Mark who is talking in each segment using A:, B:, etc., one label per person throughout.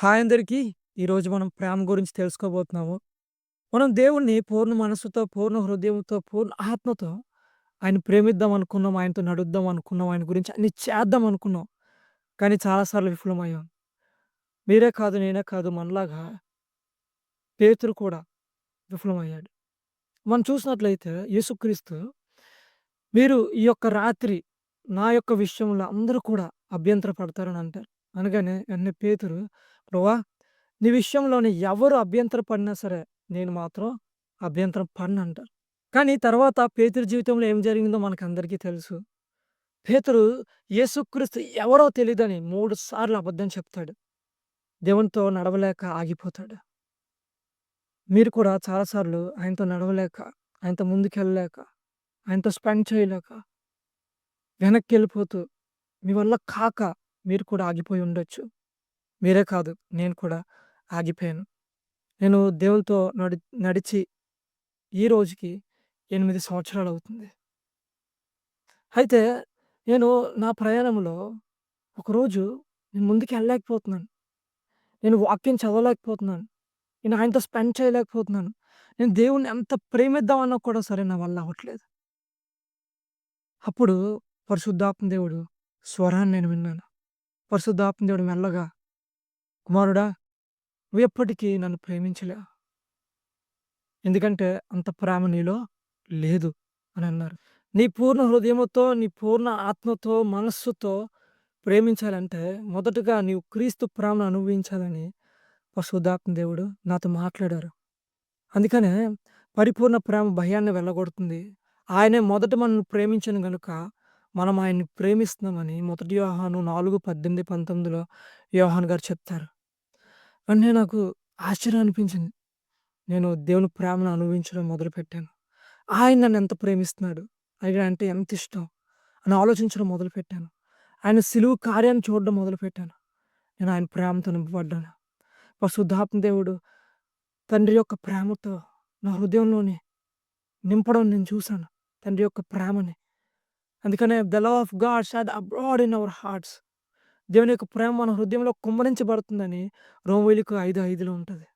A: Hi అందరికీ. ఈరోజు మనం ప్రేమ గురించి తెలుసుకోబోతున్నాము. మనం దేవుణ్ణి పూర్ణ మనస్సుతో, పూర్ణ హృదయంతో, పూర్ణ ఆత్మతో ఆయన ప్రేమిద్దాం అనుకున్నాం. ఆయనతో నడుద్దాం అనుకున్నాం. ఆయన గురించి అన్ని చేద్దాం అనుకున్నాం. కానీ చాలాసార్లు విఫలమయ్యాం. మీరే కాదు, నేనే కాదు మనలాగా పేతురు కూడా విఫలమయ్యాడు. మనం చూసినట్లయితే యేసుక్రీస్తు మీరు ఈ యొక్క రాత్రి నా యొక్క విషయంలో అందరూ కూడా అభ్యంతర పడతారని అంటారు. అనగానే వెంటనే పేతురు ప్రభువా! నీ విషయంలోని ఎవరు అభ్యంతర పడినా సరే నేను మాత్రం అభ్యంతరం పడనంటారు. కానీ తర్వాత పేతురు జీవితంలో ఏం జరిగిందో మనకందరికీ తెలుసు. పేతురు యేసుక్రీస్తు ఎవరో తెలీదని 3 సార్లు అబద్ధం చెప్తాడు. దేవునితో నడవలేక ఆగిపోతాడు. మీరు కూడా చాలా సార్లు ఆయనతో నడవలేక, ఆయనతో ముందుకెళ్ళలేక, ఆయనతో స్పెండ్ చేయలేక, వెనక్కెళ్ళిపోతూ మీ వల్ల కాక మీరు కూడా ఆగిపోయి ఉండొచ్చు. మీరే కాదు నేను కూడా ఆగిపోయాను. నేను దేవుడితో నడి నడిచి ఈ రోజుకి ఎనిమిది సంవత్సరాలు అవుతుంది అయితే నేను నా ప్రయాణంలో ఒకరోజు నేను ముందుకు వెళ్ళలేకపోతున్నాను నేను వాక్యం చదవలేకపోతున్నాను. నేను ఆయనతో స్పెండ్ చేయలేకపోతున్నాను. నేను దేవుడిని ఎంత ప్రేమిద్దామన్నా కూడా సరే నా వల్ల అవ్వట్లేదు. అప్పుడు పరిశుద్ధాత్మ దేవుడు స్వరాన్ని నేను విన్నాను. పరిశుద్ధాత్మ దేవుడు మెల్లగా కుమారుడా! నువ్వెప్పటికీ నన్ను ప్రేమించలే ఎందుకంటే అంత ప్రేమ నీలో లేదు అని అన్నారు. నీ పూర్ణ హృదయముతో, నీ పూర్ణ ఆత్మతో, మనస్సుతో ప్రేమించాలంటే మొదటగా నీవు క్రీస్తు ప్రేమను అనుభవించాలని పరిశుద్ధాత్మ దేవుడు నాతో మాట్లాడారు. అందుకనే పరిపూర్ణ ప్రేమ భయాన్ని వెళ్ళగొడుతుంది. ఆయనే మొదట మనల్ని ప్రేమించను కనుక మనం ఆయన్ని ప్రేమిస్తున్నామని మొదటి యోహాను 4:18, 19లో యోహాను గారు చెప్తారు. వెంటనే నాకు ఆశ్చర్యం అనిపించింది. నేను దేవుని ప్రేమను అనుభవించడం మొదలుపెట్టాను. ఆయన నన్ను ఎంత ప్రేమిస్తున్నాడు, ఆయన అంటే ఎంత ఇష్టం అని ఆలోచించడం మొదలుపెట్టాను. ఆయన సిలువు కార్యాన్ని చూడడం మొదలుపెట్టాను. నేను ఆయన ప్రేమతో నింపబడ్డాను. పరిశుద్ధాత్మ దేవుడు తండ్రి యొక్క ప్రేమతో నా హృదయంలోని నింపడం నేను చూశాను. తండ్రి యొక్క ప్రేమని. అందుకనే the love of God shed abroad in our hearts. దేవుని యొక్క ప్రేమ మన హృదయంలో కుమ్మరించబడుతుందని రోమీయులకు 5:5లో ఉంటది.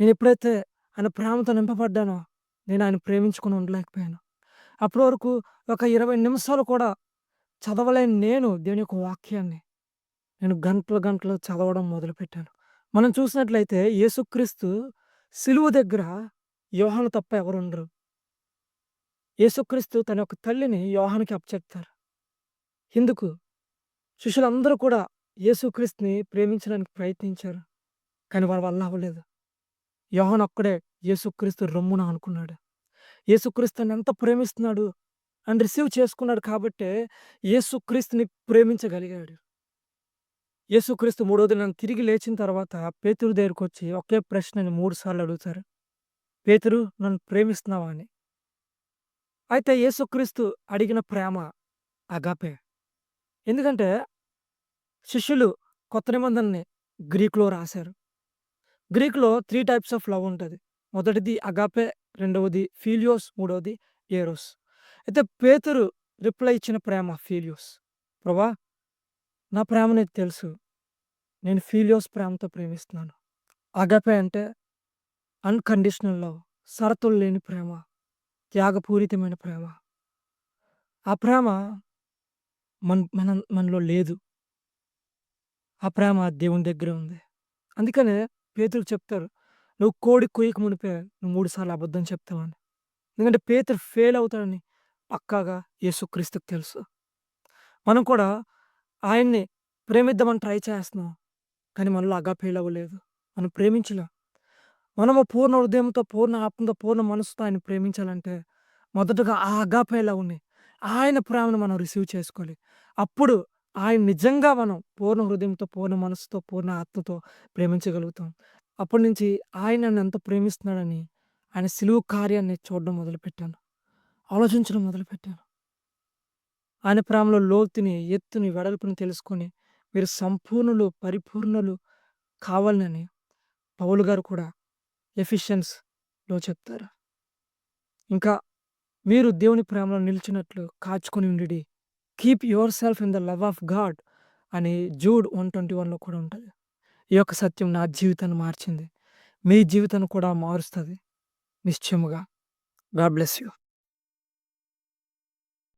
A: నేను ఎప్పుడైతే ఆయన ప్రేమతో నింపబడ్డానో నేను ఆయన ప్రేమించుకుని ఉండలేకపోయాను. అప్పటి వరకు ఒక 20 నిమిషాలు కూడా చదవలేని నేను దేవుని యొక్క వాక్యాన్ని నేను గంటలు గంటలు చదవడం మొదలుపెట్టాను. మనం చూసినట్లయితే యేసుక్రీస్తు సిలువ దగ్గర యోహాను తప్ప ఎవరు ఉండరు యేసుక్రీస్తు తన యొక్క తల్లిని యోహానికి అప్పచెప్తారు. ఎందుకు? శిష్యులందరూ కూడా యేసుక్రీస్తుని ప్రేమించడానికి ప్రయత్నించారు. కానీ వారి వల్ల అవ్వలేదు. యోహన్ ఒక్కడే యేసుక్రీస్తు రొమ్మున అనుకున్నాడు యేసుక్రీస్తుని ఎంత ప్రేమిస్తున్నాడు అని రిసీవ్ చేసుకున్నాడు కాబట్టే యేసుక్రీస్తుని ప్రేమించగలిగాడు. యేసుక్రీస్తు మూడో దినం తిరిగి లేచిన తర్వాత పేతురు దగ్గరకొచ్చి ఒకే ప్రశ్నని మూడుసార్లు అడుగుతారు. పేతురు నన్ను ప్రేమిస్తున్నావా అని. అయితే యేసుక్రీస్తు అడిగిన ప్రేమ అగాపే. ఎందుకంటే శిష్యులు కొత్త నిబంధనని గ్రీకులో రాశారు. గ్రీకులో త్రీ టైప్స్ ఆఫ్ లవ్ ఉంటుంది మొదటిది అగాపే, రెండవది ఫీలియోస్, మూడవది ఏరోస్ అయితే పేతురు రిప్లై ఇచ్చిన ప్రేమ ఫీలియోస్. ప్రభా! నా ప్రేమ నీకు తెలుసు. నేను ఫీలియోస్ ప్రేమతో ప్రేమిస్తున్నాను. అగాపే అంటే అన్‌కండిషనల్ లవ్. షరతులు లేని ప్రేమ. త్యాగపూరితమైన ప్రేమ. ఆ ప్రేమ మన్ మన మనలో లేదు. ఆ ప్రేమ దేవుని దగ్గరే ఉంది. అందుకనే పేతురు చెప్తారు. నువ్వు కోడి కొయ్యక మునిపే నువ్వు 3 సార్లు అబద్ధం చెప్తావని. ఎందుకంటే పేతురు ఫెయిల్ అవుతాడని పక్కాగా యేసుక్రీస్తుకు తెలుసు. మనం కూడా ఆయన్ని ప్రేమిద్దామని ట్రై చేస్తున్నాం. కానీ మనలో అగాపే లవ్ లేదు. మనం ప్రేమించలేం. మనము పూర్ణ హృదయంతో, పూర్ణ ఆత్మతో, పూర్ణ మనసుతో ఆయన ప్రేమించాలంటే మొదటగా ఆ అగాపేలా ఉన్నాయి ఆయన ప్రేమను మనం రిసీవ్ చేసుకోవాలి. అప్పుడు ఆయన నిజంగా మనం పూర్ణ హృదయంతో, పూర్ణ మనసుతో పూర్ణ ఆత్మతో ప్రేమించగలుగుతాం. అప్పటి నుంచి ఆయన నన్ను ఎంత ప్రేమిస్తున్నాడని ఆయన సిలువు కార్యాన్ని చూడడం మొదలుపెట్టాను. ఆలోచించడం మొదలుపెట్టాను. ఆయన ప్రేమలో లోతుని, ఎత్తుని, వెడల్పుని తెలుసుకొని మీరు సంపూర్ణులు, పరిపూర్ణులు కావాలని పౌలు గారు కూడా ఎఫిషియన్స్‌లో చెప్తారు. ఇంకా మీరు దేవుని ప్రేమలో నిలిచినట్లు కాచుకొని ఉండి keep yourself in the love of God అని జూడ్ 121లో కూడా ఉంటుంది ఈ యొక్క సత్యం నా జీవితాన్ని మార్చింది. మీ జీవితాన్ని కూడా మారుస్తుంది నిశ్చయముగా. God bless you.